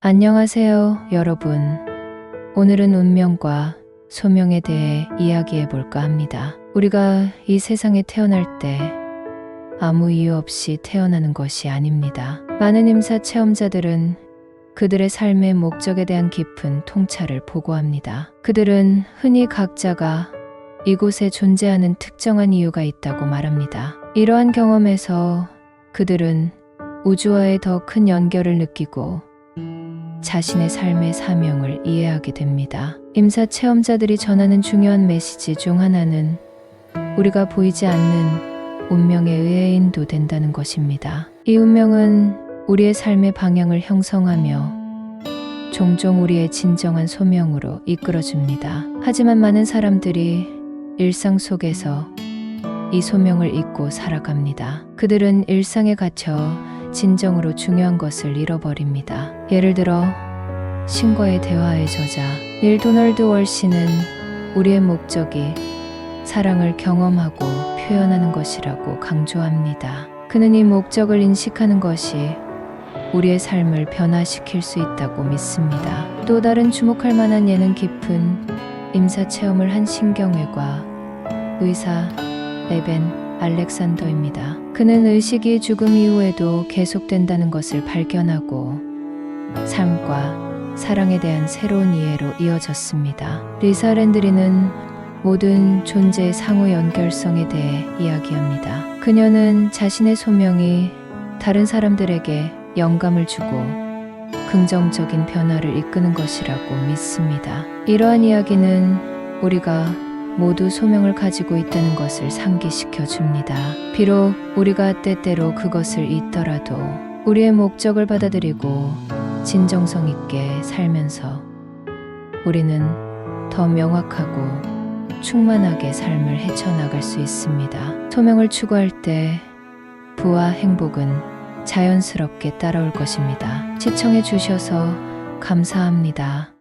안녕하세요, 여러분. 오늘은 운명과 소명에 대해 이야기해 볼까 합니다. 우리가 이 세상에 태어날 때 아무 이유 없이 태어나는 것이 아닙니다. 많은 임사 체험자들은 그들의 삶의 목적에 대한 깊은 통찰을 보고합니다. 그들은 흔히 각자가 이곳에 존재하는 특정한 이유가 있다고 말합니다. 이러한 경험에서 그들은 우주와의 더 큰 연결을 느끼고 자신의 삶의 사명을 이해하게 됩니다. 임사 체험자들이 전하는 중요한 메시지 중 하나는 우리가 보이지 않는 운명에 의해 인도 된다는 것입니다. 이 운명은 우리의 삶의 방향을 형성하며 종종 우리의 진정한 소명으로 이끌어줍니다. 하지만 많은 사람들이 일상 속에서 이 소명을 잊고 살아갑니다. 그들은 일상에 갇혀 진정으로 중요한 것을 잃어버립니다. 예를 들어 신과의 대화의 저자 닐 도널드 월시는 우리의 목적이 사랑을 경험하고 표현하는 것이라고 강조합니다. 그는 이 목적을 인식하는 것이 우리의 삶을 변화시킬 수 있다고 믿습니다. 또 다른 주목할 만한 예는 깊은 임사 체험을 한 신경외과 의사 에벤 알렉산더입니다. 그는 의식이 죽음 이후에도 계속된다는 것을 발견하고 삶과 사랑에 대한 새로운 이해로 이어졌습니다. 리사 랜드리는 모든 존재의 상호 연결성에 대해 이야기합니다. 그녀는 자신의 소명이 다른 사람들에게 영감을 주고 긍정적인 변화를 이끄는 것이라고 믿습니다. 이러한 이야기는 우리가 모두 소명을 가지고 있다는 것을 상기시켜 줍니다. 비록 우리가 때때로 그것을 잊더라도 우리의 목적을 받아들이고 진정성 있게 살면서 우리는 더 명확하고 충만하게 삶을 헤쳐나갈 수 있습니다. 소명을 추구할 때 부와 행복은 자연스럽게 따라올 것입니다. 시청해 주셔서 감사합니다.